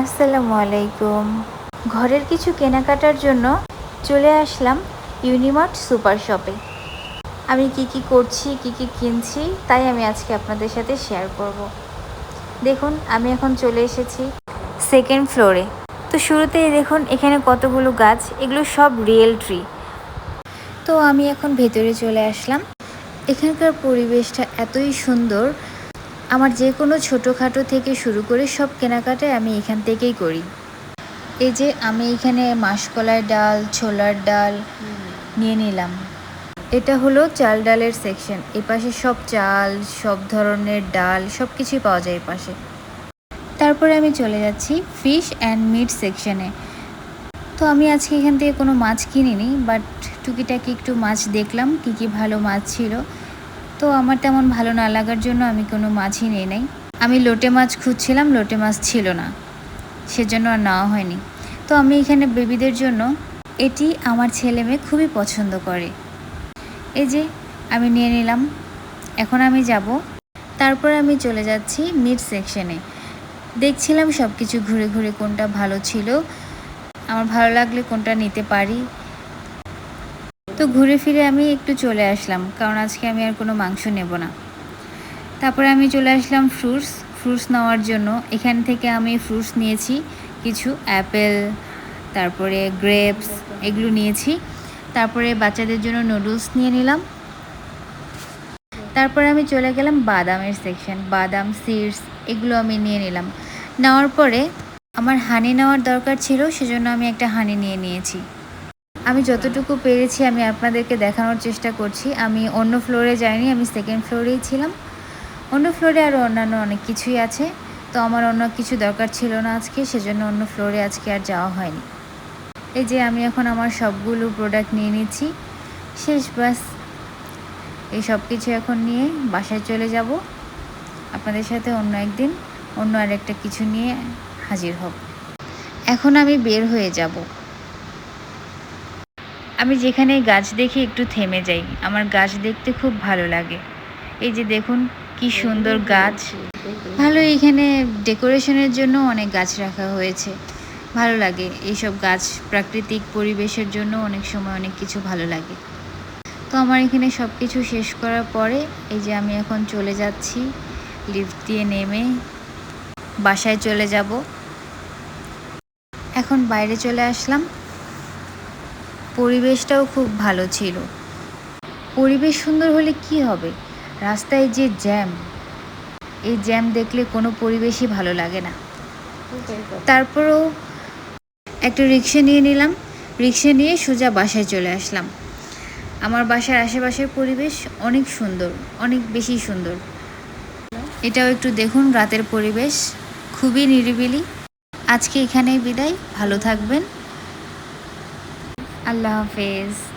আসসালামু আলাইকুম। ঘরের কিছু কেনাকাটার জন্য চলে আসলাম ইউনিমার্ট সুপার শপে। আমি কি কি করছি, কি কি কিনছি, তাই আমি আজকে আপনাদের সাথে শেয়ার করব। দেখুন, আমি এখন চলে এসেছি সেকেন্ড ফ্লোরে তো শুরুতেই দেখুন, এখানে কতগুলো গাছ, এগুলো সব রিয়েল ট্রি তো আমি এখন ভেতরে চলে আসলাম। এখানকার পরিবেশটা এতই সুন্দর আমার যে কোনো ছোটোখাটো থেকে শুরু করে সব কেনাকাটাই আমি এখান থেকেই করি। এই যে আমি এখানে মাসকলার ডাল, ছোলার ডাল নিয়ে নিলাম। এটা হলো চাল ডালের সেকশন এ পাশে সব চাল, সব ধরনের ডাল সব কিছুই পাওয়া যায় এ পাশে তারপরে আমি চলে যাচ্ছি ফিশ অ্যান্ড মিট সেকশনে তো আমি আজকে এখান থেকে কোনো মাছ কিনিনি বাট টুকিটাকি একটু মাছ দেখলাম, কী কী ভালো মাছ ছিল। তো আমার তেমন ভালো না লাগার জন্য আমি কোনো মাছই নিয়ে নাই। আমি লোটে মাছ খুঁজছিলাম, লোটে মাছ ছিল না। সেজন্য আর নেওয়া হয়নি। তো আমি এখানে বেবিদের জন্য এটি আমার ছেলে মেয়ে খুবই পছন্দ করে। এই যে, আমি নিয়ে নিলাম। এখন আমি যাব। তারপর আমি চলে যাচ্ছি মিড সেকশনে দেখছিলাম সব কিছু ঘুরে ঘুরে কোনটা ভালো ছিল। আমার ভালো লাগলে কোনটা নিতে পারি। তো ঘুরে ফিরে আমি একটু চলে আসলাম, কারণ আজকে আমি আর কোনো মাংস নেব না। তারপরে আমি চলে আসলাম ফ্রুটস ফ্রুটস নেওয়ার জন্য। এখান থেকে আমি ফ্রুটস নিয়েছি, কিছু অ্যাপেল তারপরে গ্রেপস এগুলো নিয়েছি। তারপরে বাচ্চাদের জন্য নুডলস নিয়ে নিলাম। তারপরে আমি চলে গেলাম বাদামের সেকশন বাদাম সিডস এগুলো আমি নিয়ে নিলাম। নেওয়ার পরে আমার হানি নেওয়ার দরকার ছিল, সেজন্য আমি একটা হানি নিয়ে নিয়েছি। আমি যতটুকু পেরেছি, আমি আপনাদেরকে দেখানোর চেষ্টা করছি। আমি অন্য ফ্লোরে যাইনি, আমি সেকেন্ড ফ্লোরেই ছিলাম। অন্য ফ্লোরে আরও অন্যান্য অনেক কিছুই আছে। তো আমার অন্য কিছু দরকার ছিল না আজকে, সেজন্য অন্য ফ্লোরে আজকে আর যাওয়া হয়নি। এই যে আমি এখন আমার সবগুলো প্রোডাক্ট নিয়ে নিচ্ছি। শেষ বাস এই সব কিছু এখন নিয়ে বাসায় চলে যাব। আপনাদের সাথে অন্য একদিন অন্য আরেকটা কিছু নিয়ে হাজির হব। এখন আমি বের হয়ে যাব। আমি যেখানে গাছ দেখি একটু থেমে যাই। আমার গাছ দেখতে খুব ভালো লাগে। এই যে দেখুন, কি সুন্দর গাছ। ভালো এখানে ডেকোরেশনের জন্য অনেক গাছ রাখা হয়েছে। ভালো লাগে। এইসব গাছ প্রাকৃতিক পরিবেশের জন্য অনেক সময় অনেক কিছু ভালো লাগে। তো আমার এখানে সব কিছু শেষ করার পরে এই যে আমি এখন চলে যাচ্ছি, লিফট দিয়ে নেমে বাসায় চলে যাব। এখন বাইরে চলে আসলাম। পরিবেশটাও খুব ভালো ছিল। পরিবেশ সুন্দর হলে কি হবে? রাস্তায় যে জ্যাম, এই জ্যাম দেখলে কোনো পরিবেশই ভালো লাগে না। তারপরও একটা রিক্সা নিয়ে নিলাম। রিক্সা নিয়ে সোজা বাসায় চলে আসলাম। আমার বাসার আশেপাশের পরিবেশ অনেক সুন্দর, অনেক বেশি সুন্দর। এটাও একটু দেখুন, রাতের পরিবেশ খুবই নিরিবিলি। আজকে এখানেই বিদায়। ভালো থাকবেন। আল্লাহ হাফেজ